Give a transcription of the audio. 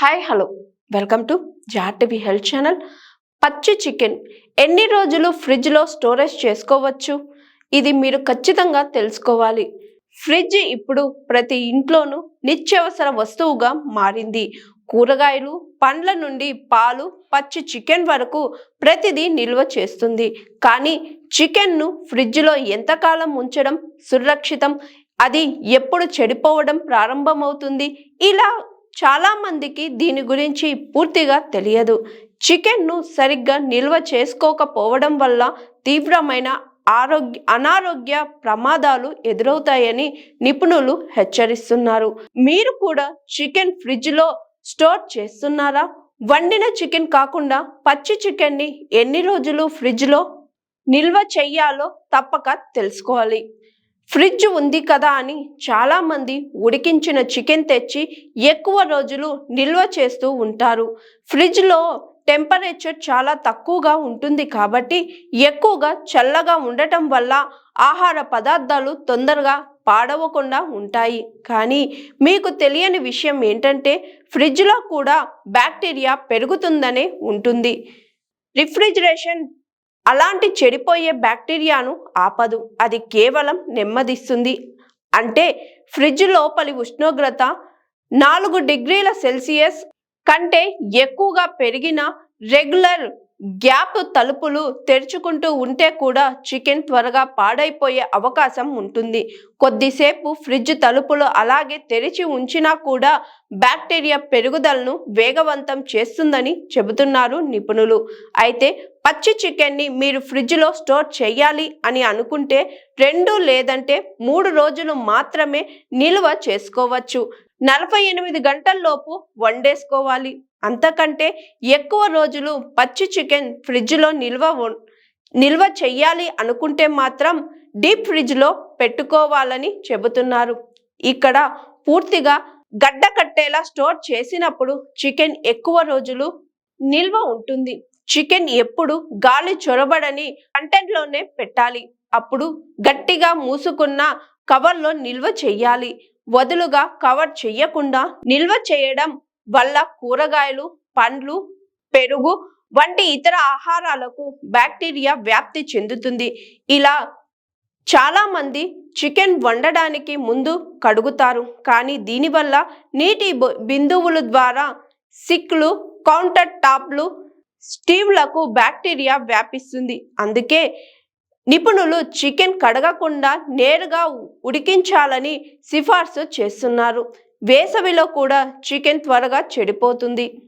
Hi hello welcome to జాటివి health channel పచ్చి chicken ఎన్ని రోజులు ఫ్రిడ్జ్లో స్టోరేజ్ చేసుకోవచ్చు? ఇది మీరు ఖచ్చితంగా తెలుసుకోవాలి. ఫ్రిడ్జ్ ఇప్పుడు ప్రతి ఇంట్లోనూ నిత్యవసర వస్తువుగా మారింది. కూరగాయలు పండ్ల నుండి పాలు పచ్చి చికెన్ వరకు ప్రతిదీ నిల్వ చేస్తుంది. కానీ చికెన్ను ఫ్రిడ్జ్లో ఎంతకాలం ఉంచడం సురక్షితం? అది ఎప్పుడు చెడిపోవడం ప్రారంభమవుతుంది? ఇలా చాలా మందికి దీని గురించి పూర్తిగా తెలియదు. చికెన్ను సరిగ్గా నిల్వ చేసుకోకపోవడం వల్ల తీవ్రమైన ఆరోగ్య అనారోగ్య ప్రమాదాలు ఎదురవుతాయని నిపుణులు హెచ్చరిస్తున్నారు. మీరు కూడా చికెన్ ఫ్రిడ్జ్లో స్టోర్ చేస్తున్నారా? వండిన చికెన్ కాకుండా పచ్చి చికెన్ని ఎన్ని రోజులు ఫ్రిడ్జ్లో నిల్వ చెయ్యాలో తప్పక తెలుసుకోవాలి. ఫ్రిడ్జ్ ఉంది కదా అని చాలామంది ఉడికించిన చికెన్ తెచ్చి ఎక్కువ రోజులు నిల్వ చేస్తూ ఉంటారు. ఫ్రిడ్జ్లో టెంపరేచర్ చాలా తక్కువగా ఉంటుంది కాబట్టి ఎక్కువగా చల్లగా ఉండటం వల్ల ఆహార పదార్థాలు తొందరగా పాడవకుండా ఉంటాయి. కానీ మీకు తెలియని విషయం ఏంటంటే ఫ్రిడ్జ్లో కూడా బ్యాక్టీరియా పెరుగుతుందనే ఉంటుంది. రిఫ్రిజిరేషన్ అలాంటి చెడిపోయే బ్యాక్టీరియాను ఆపదు. అది కేవలం నెమ్మదిస్తుంది. అంటే ఫ్రిడ్జ్ లోపలి ఉష్ణోగ్రత నాలుగు డిగ్రీల సెల్సియస్ కంటే ఎక్కువగా పెరిగిన రెగ్యులర్ గ్యాప్ తలుపులు తెరుచుకుంటూ ఉంటే కూడా చికెన్ త్వరగా పాడైపోయే అవకాశం ఉంటుంది. కొద్దిసేపు ఫ్రిడ్జ్ తలుపులు అలాగే తెరిచి ఉంచినా కూడా బ్యాక్టీరియా పెరుగుదలను వేగవంతం చేస్తుందని చెబుతున్నారు నిపుణులు. అయితే పచ్చి చికెన్ని మీరు ఫ్రిడ్జ్లో స్టోర్ చేయాలి అని అనుకుంటే రెండు లేదంటే మూడు రోజులు మాత్రమే నిల్వ చేసుకోవచ్చు. నలభై ఎనిమిది గంటల్లోపు వండేసుకోవాలి. అంతకంటే ఎక్కువ రోజులు పచ్చి చికెన్ ఫ్రిడ్జ్లో నిల్వ నిల్వ చెయ్యాలి అనుకుంటే మాత్రం డీప్ ఫ్రిడ్జ్లో పెట్టుకోవాలని చెబుతున్నారు. ఇక్కడ పూర్తిగా గడ్డ కట్టేలా స్టోర్ చేసినప్పుడు చికెన్ ఎక్కువ రోజులు నిల్వ ఉంటుంది. చికెన్ ఎప్పుడు గాలి చొరబడని కంటెంట్లోనే పెట్టాలి. అప్పుడు గట్టిగా మూసుకున్న కవర్లో నిల్వ చెయ్యాలి వదులుగా కవర్ చెయ్యకుండా నిల్వ చేయడం వల్ల కూరగాయలు పండ్లు పెరుగు వంటి ఇతర ఆహారాలకు బ్యాక్టీరియా వ్యాప్తి చెందుతుంది. ఇలా చాలామంది చికెన్ వండడానికి ముందు కడుగుతారు. కానీ దీనివల్ల నీటి బిందువుల ద్వారా సిక్లు కౌంటర్ టాప్లు స్టీవ్లకు బ్యాక్టీరియా వ్యాపిస్తుంది. అందుకే నిపుణులు చికెన్ కడగకుండా నేరుగా ఉడికించాలని సిఫార్సు చేస్తున్నారు. వేసవిలో కూడా చికెన్ త్వరగా చెడిపోతుంది.